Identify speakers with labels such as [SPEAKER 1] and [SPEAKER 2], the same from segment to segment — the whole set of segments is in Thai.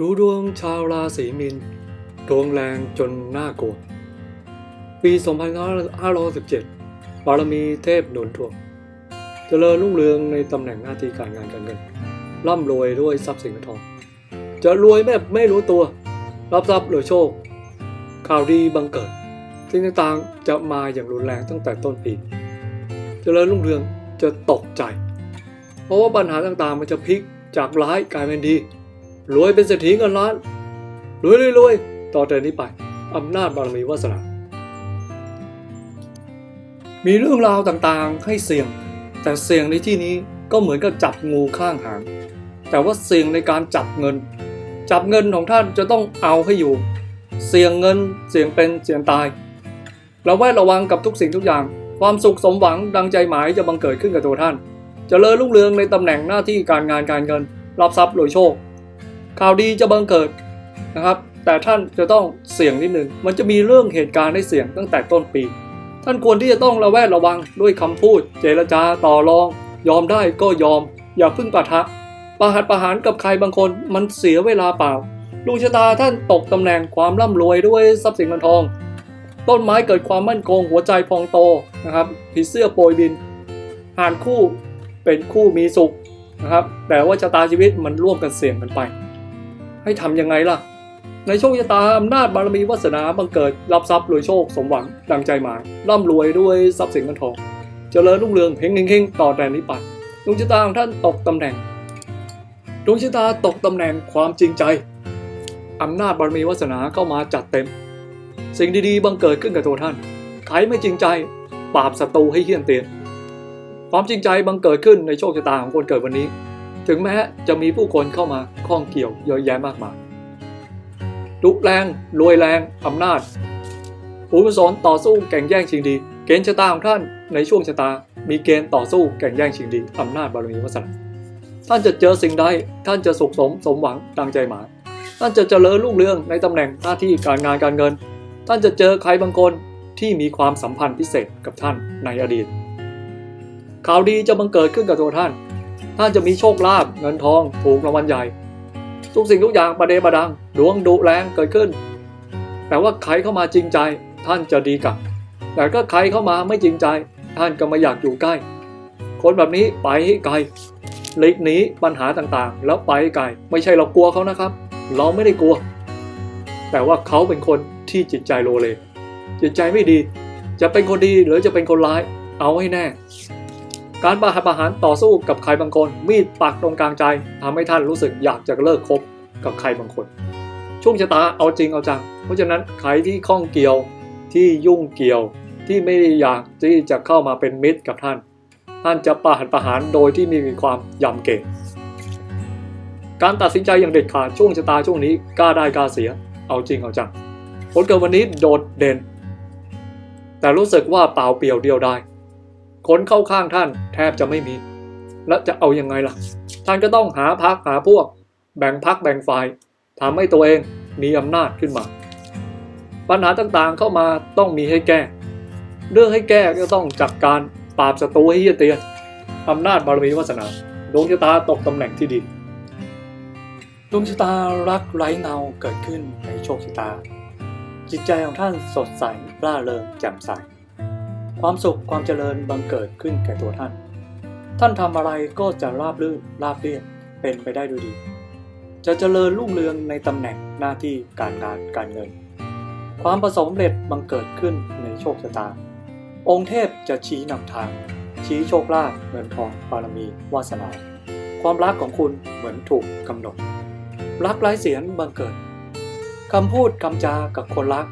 [SPEAKER 1] ดูดวงชาวราศีมีนดวงแรงจนน่ากลัว ปี 2517 บารมีเทพหนุนดวงเจริญรุ่งเรืองในตำแหน่งหน้าที่การงานการเงิน ร่ำรวยด้วยทรัพย์สินเงินทอง จะรวยแบบไม่รู้ตัว รับทรัพย์หรือโชค ข่าวดีบังเกิด สิ่งต่างๆจะมาอย่างรุนแรงตั้งแต่ต้นปีจเจริญรุ่งเรืองจะตกใจ เพราะว่าปัญหาต่างๆมันจะพลิกจากร้ายกลายเป็นดี รวยเป็นเศรษฐีเงินล้าน รวยรวยๆต่อแต่นี้ไป อำนาจบารมีวาสนา มีเรื่องราวต่างๆให้เสี่ยง แต่เสี่ยงในที่นี้ก็เหมือนกับจับงูข้างหาง แต่ว่าเสี่ยงในการจับเงิน จับเงินของท่านจะต้องเอาให้อยู่ เสี่ยงเงิน เสี่ยงเป็น เสี่ยงตาย เราแวดระวังกับทุกสิ่งทุกอย่าง ความสุขสมหวังดังใจหมายจะบังเกิดขึ้นกับตัวท่านจเจริญรุ่งเรืองในตำแหน่งหน้าที่การงานการเงิน รับทรัพย์รวยโชค ข่าวดีจะบังเกิดนะครับ แต่ท่านจะต้องเสี่ยงนิดนึง มันจะมีเรื่องเหตุการณ์ให้เสี่ยงตั้งแต่ต้นปี ท่านควรที่จะต้องระแวดระวังด้วยคำพูด เจรจาต่อรอง ยอมได้ก็ยอม อย่าพึ่งปะทะ ประหัตประหารกับใครบางคนมันเสียเวลาเปล่าดวงชะตาท่านตกตำแหน่งความร่ำรวยด้วยทรัพย์สินเงินทอง ต้นไม้เกิดความมั่นคงหัวใจพองโตนะครับผีเสื้อโปรยบินหานคู่เป็นคู่มีสุขนะครับแต่ว่าชะตาชีวิตมันร่วมกันเสี่ยงกันไป ให้ทำยังไงล่ะ ในโชคชะตาอำนาจบารมีวาสนาบังเกิดรับทรัพย์รวยโชคสมหวังดังใจหมายร่ำรวยด้วยทรัพย์สินเงินทอง เจริญรุ่งเรืองเฮงเฮงเฮงต่อแต่นี้ไปดวงชะตาของท่านตกตำแหน่งดวงชะตาตกตำแหน่งความจริงใจอำนาจบารมีวาสนาเข้ามาจัดเต็ม สิ่งดีๆบังเกิดขึ้นกับตัวท่านใครไม่จริงใจปราบศัตรูให้เฮี้ยนเตียนความจริงใจบังเกิดขึ้นในโชคชะตาของคนเกิดวันนี้ ถึงแม้จะมีผู้คนเข้ามาข้องเกี่ยวเยอะแยะมากมายดุแรงรวยแรงอำนาจผู้กุศลต่อสู้แข่งแย่งชิงดี เกณฑ์ชะตาของท่านในช่วงชะตา มีเกณฑ์ต่อสู้แข่งแย่งชิงดีอำนาจบารมีวาสนาท่านจะเจอสิ่งใดท่านจะสุขสมสมหวังดังใจหมายท่านจะเจริญรุ่งเรืองในตำแหน่งหน้าที่การงานการเงิน ท่านจะเจอใครบางคนที่มีความสัมพันธ์พิเศษกับท่านในอดีต ข่าวดีจะบังเกิดขึ้นกับตัวท่าน ท่านจะมีโชคลาภเงินทองถูกรางวัลใหญ่ ทุกสิ่งทุกอย่างประเดประดัง ดวงดุแรงเกิดขึ้น แต่ว่าใครเข้ามาจริงใจท่านจะดีกับแต่ก็ใครเข้ามาไม่จริงใจ ท่านก็ไม่อยากอยู่ใกล้ คนแบบนี้ไปให้ไกลหลีกหนีปัญหาต่างๆ แล้วไปให้ไกลไม่ใช่เรากลัวเขานะครับ เราไม่ได้กลัว แต่ว่าเขาเป็นคนที่จิตใจโลเล จิตใจไม่ดี จะเป็นคนดีหรือจะเป็นคนร้าย เอาให้แน่ การประหัตประหารต่อสู้กับใครบางคน มีดปักตรงกลางใจทำให้ท่านรู้สึกอยากจะเลิกคบกับใครบางคนช่วงชะตาเอาจริงเอาจัง เพราะฉะนั้นใครที่ข้องเกี่ยวที่ยุ่งเกี่ยวที่ไม่อยากที่จะเข้ามาเป็นมิตรกับท่าน ท่านจะประหัตประหารโดยที่มีความยำเก่งการตัดสินใจอย่างเด็ดขาดช่วงชะตาช่วงนี้กล้าได้กล้าเสีย เอาจริงเอาจังผลเกิดวันนี้โดดเด่น แต่รู้สึกว่าเปล่าเปลี่ยวเดียวได้ คนเข้าข้างท่านแทบจะไม่มี และจะเอายังไงล่ะ ท่านก็ต้องหาพักหาพวก แบ่งพักแบ่งฝ่ายทำให้ตัวเองมีอำนาจขึ้นมา ปัญหาต่างๆเข้ามาต้องมีให้แก้ เรื่องให้แก้ก็ต้องจัดการปราบศัตรูให้เฮียเตียนอำนาจบารมีวาสนาดวงชะตาตกตำแหน่งที่ดีดวงชะตารักไร้เงาเกิดขึ้นในโชคชะตา จิตใจของท่านสดใสร่าเริงแจ่มใส ความสุขความเจริญบังเกิดขึ้นแก่ตัวท่าน ท่านทำอะไรก็จะราบรื่นราบเรียบเป็นไปได้ด้วยดี จะเจริญรุ่งเรืองในตำแหน่งหน้าที่การงานการเงิน ความประสบสำเร็จบังเกิดขึ้นในโชคชะตา องค์เทพจะชี้นำทาง ชี้โชคลาภเงินทองบารมีวาสนา ความรักของคุณเหมือนถูกกำหนด รักไร้เสียงบังเกิดคำพูดคำจากับคนรัก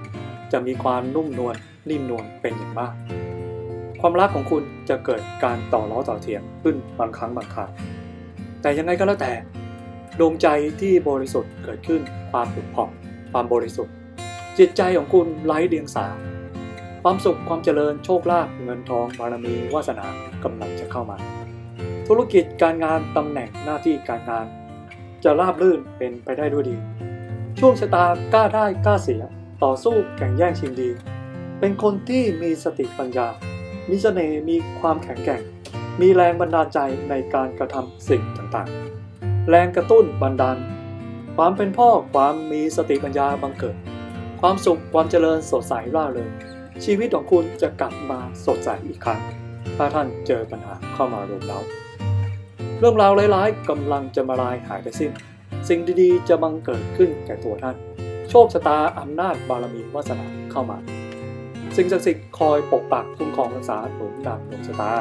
[SPEAKER 1] จะมีความนุ่มนวลนิ่มนวลเป็นอย่างมาก ความรักของคุณจะเกิดการต่อล้อต่อเถียงขึ้นบางครั้งบางคราวแต่ยังไงก็แล้วแต่ดวงใจที่บริสุทธิ์เกิดขึ้นความผุดผ่องความบริสุทธิ์ จิตใจของคุณไร้เดียงสา ความสุขความเจริญโชคลาภเงินทองบารมีวาสนากำลังจะเข้ามา ธุรกิจการงานตำแหน่งหน้าที่การงาน จะราบรื่นเป็นไปได้ด้วยดี ช่วงชะตากล้าได้กล้าเสีย ต่อสู้แข่งแย่งชิงดี เป็นคนที่มีสติปัญญา มีเสน่ห์มีความแข็งแกร่ง มีแรงบันดาลใจในการกระทำสิ่งต่างๆ แรงกระตุ้นบันดาล ความเป็นพ่อความมีสติปัญญาบังเกิด ความสุขความเจริญสดใสร่าเริงชีวิตของคุณจะกลับมาสดใสอีกครั้ง ถ้าท่านเจอปัญหาเข้ามารุมเร้าเรื่องราวร้ายๆกำลังจะมาลายหายไปสิ้น สิ่งดีๆ จะบังเกิดขึ้นแก่ตัวท่าน โชคชะตาอำนาจบารมีวาสนาเข้ามา สิ่งศักดิ์สิทธิ์คอยปกปักคุ้มครองรักษาหนุนนำดวงชะตา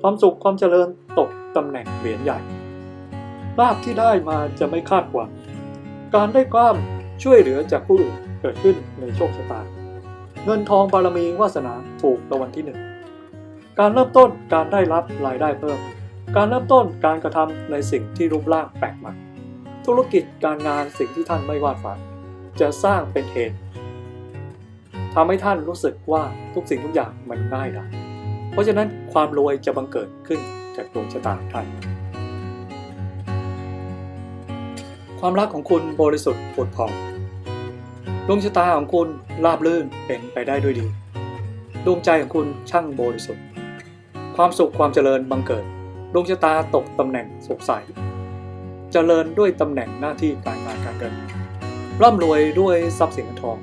[SPEAKER 1] ความสุขความเจริญตกตำแหน่งเหรียญใหญ่ลาภที่ได้มาจะไม่คาดหวัง การได้กล้ามช่วยเหลือจากผู้อื่นเกิดขึ้นในโชคชะตา เงินทองบารมีวาสนาถูกรางวัลที่หนึ่งการเริ่มต้นการได้รับรายได้เพิ่ม การเริ่มต้นการกระทำในสิ่งที่รูปร่างแปลกใหม่ ธุรกิจการงานสิ่งที่ท่านไม่วาดฝัน จะสร้างเป็นเหตุ ทำให้ท่านรู้สึกว่าทุกสิ่งทุกอย่างมันง่ายดายเพราะฉะนั้นความรวยจะบังเกิดขึ้นจากดวงชะตาท่าน ความรักของคุณบริสุทธิ์ผุดผ่อง ดวงชะตาของคุณราบรื่นเป็นไปได้ด้วยดี ดวงใจของคุณช่างบริสุทธิ์ ความสุขความเจริญบังเกิด ดวงชะตาตกตำแหน่งสุขใส เจริญด้วยตำแหน่งหน้าที่การงานการเงินร่ำรวยด้วยทรัพย์สินเงินทอง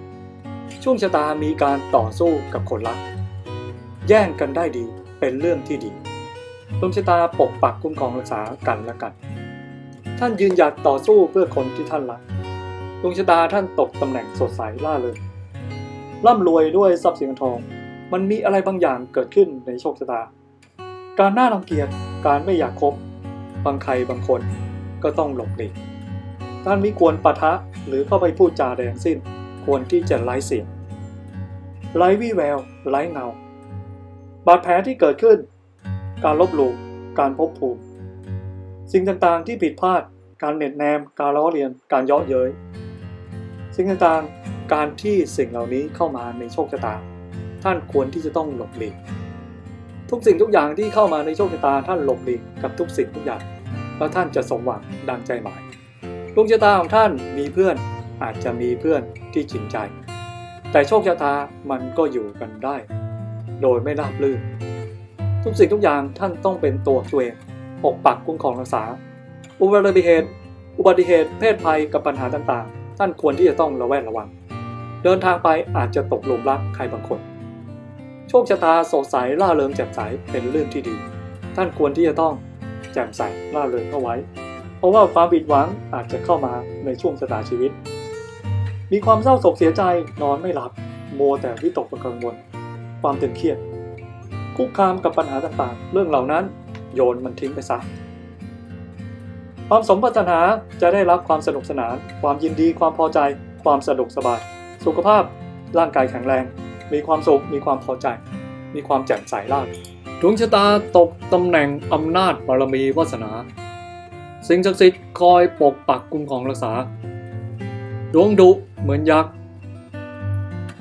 [SPEAKER 1] ช่วงชะตามีการต่อสู้กับคนรัก แย่งกันได้ดีเป็นเรื่องที่ดีดวงชะตาปกปักคุ้มครองรักษากันและกัน ท่านยืนหยัดต่อสู้เพื่อคนที่ท่านรักดวงชะตาท่านตกตำแหน่งสดใสล่าเริงร่ำรวยด้วยทรัพย์สินทอง มันมีอะไรบางอย่างเกิดขึ้นในโชคชะตา การน่ารังเกียจการไม่อยากคบบางใครบางคนก็ต้องหลบหลีกท่านไม่ควรปะทะหรือเข้าไปพูดจาใดงสิ้น ควรที่จะไร้เสียง ไร้วี่แววไร้เงา บาดแผลที่เกิดขึ้น การลบหลู่การพบภูมิสิ่งต่างๆที่ผิดพลาด การเน็ตแนม การล้อเลียน การเย่อเย้ย สิ่งต่างๆ การที่สิ่งเหล่านี้เข้ามาในโชคชะตา ท่านควรที่จะต้องหลบหลีก ทุกสิ่งทุกอย่างที่เข้ามาในโชคชะตา ท่านหลบหลีกกับทุกสิ่งทุกอย่าง แล้วท่านจะสมหวังดังใจหมายดวงชะตาของท่านมีเพื่อนอาจจะมีเพื่อนที่จริงใจ แต่โชคชะตามันก็อยู่กันได้ โดยไม่ราบรื่น ทุกสิ่งทุกอย่างท่านต้องเป็นตัวตัวเองปกปักคุ้มครองรักษา อุบัติเหตุ อุบัติเหตุ เพศภัยกับปัญหาต่างๆ ท่านควรที่จะต้องระแวดระวัง เดินทางไปอาจจะตกหลุมรักใครบางคน โชคชะตาสดใสล่าเริงแจ่มใสเป็นเรื่องที่ดี ท่านควรที่จะต้องแจ่มใสล่าเริงเข้าไว้ เพราะว่าความผิดหวังอาจจะเข้ามาในช่วงชะตาชีวิต มีความเศร้าโศกเสียใจนอนไม่หลับ โมแต่วิตกกังวล ความตึงเครียด คุกคามกับปัญหาต่างๆ เรื่องเหล่านั้นโยนมันทิ้งไปซะความสมปรารถนาจะได้รับความสนุกสนาน ความยินดีความพอใจ ความสะดวกสบาย สุขภาพ ร่างกายแข็งแรง มีความสุข มีความพอใจ มีความแจ่มใสล่าดวงชะตาตกตำแหน่งอำนาจบารมีวาสนา สิ่งศักดิ์สิทธิ์คอยปกปักคุ้มครองรักษา ดวงดุ เหมือนยักษ์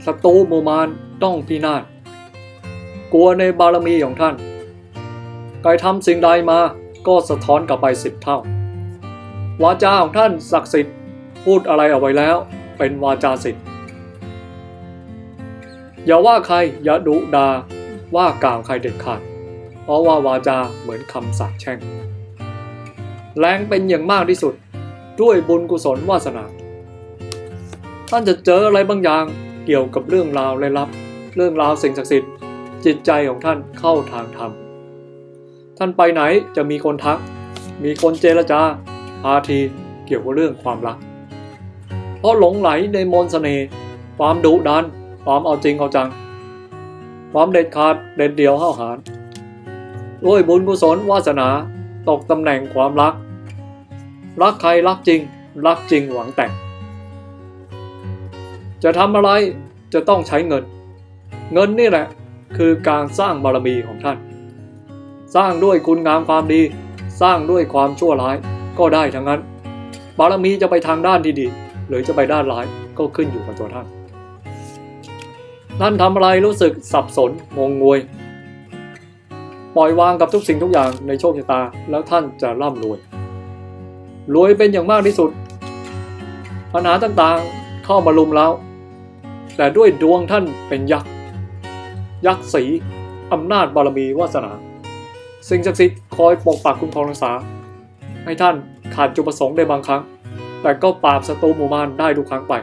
[SPEAKER 1] ศัตรูโมมานต้องพินาศกลัวในบารมีของท่านใครทำสิ่งใดมาก็สะท้อนกลับไปสิบเท่า วาจาของท่านศักดิ์สิทธิ์พูดอะไรเอาไว้แล้ว เป็นวาจาสิทธิ์อย่าว่าใครอย่าดุดาว่ากล่าวใครเด็ดขาด เพราะว่าวาจาเหมือนคำสาปแช่ง แรงเป็นอย่างมากที่สุด ด้วยบุญกุศลวาสนา ท่านจะเจออะไรบางอย่างเกี่ยวกับเรื่องราวเลยลับ เรื่องราวสิ่งศักดิ์สิทธิ์ จิตใจของท่านเข้าทางธรรม ท่านไปไหนจะมีคนทัก มีคนเจรจาพาทีเกี่ยวกับเรื่องความรัก เพราะหลงไหลในมนต์เสน่ห์ความดุดัน ความเอาจริงเอาจัง ความเด็ดขาดเด็ดเดี่ยวห้าวหาญด้วยบุญกุศลวาสนาตกตำแหน่งความรัก รักใครรักจริง รักจริงหวังแต่ง จะทำอะไรจะต้องใช้เงิน เงินนี่แหละ คือการสร้างบารมีของท่าน สร้างด้วยคุณงามความดี สร้างด้วยความชั่วร้ายก็ได้ทั้งนั้น บารมีจะไปทางด้านที่ดี หรือจะไปด้านร้ายก็ขึ้นอยู่กับตัวท่านท่านทำอะไรรู้สึกสับสนงงงวย ปล่อยวางกับทุกสิ่งทุกอย่างในโชคชะตาแล้วท่านจะร่ำรวย รวยเป็นอย่างมากที่สุด ปัญหาต่างๆเข้ามาลุมแล้ว แต่ด้วยดวงท่านเป็นยักษ์ ยักษ์สีอำนาจบารมีวาสนา สิ่งศักดิ์สิทธิ์คอยปกปักคุ้มครองรักษา ให้ท่านขาดจุดประสงค์ในบางครั้ง แต่ก็ปราบศัตรูหมู่มารได้ทุกครั้งไป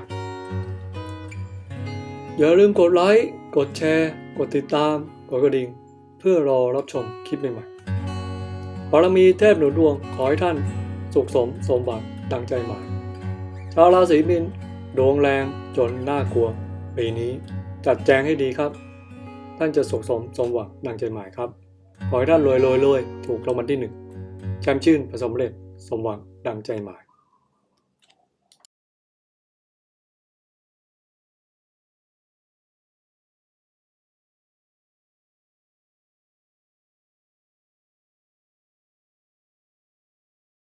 [SPEAKER 1] อย่าลืมกดไลค์ กดแชร์ กดติดตาม กดกระดิ่ง เพื่อรอรับชมคลิปใหม่ๆบารมีเทพหนุนดวงขอให้ท่านสุขสมสมบัติดังใจหมายชาวราศีมีนดวงแรงจนน่ากลัว ปีนี้จัดแจงให้ดีครับ ท่านจะสุขสมสมหวังดังใจหมายครับ ขอให้ท่านรวยรวยรวยถูกรางวัลที่หนึ่งแชมป์ชื่นผสมเร็จสมหวังดังใจหมาย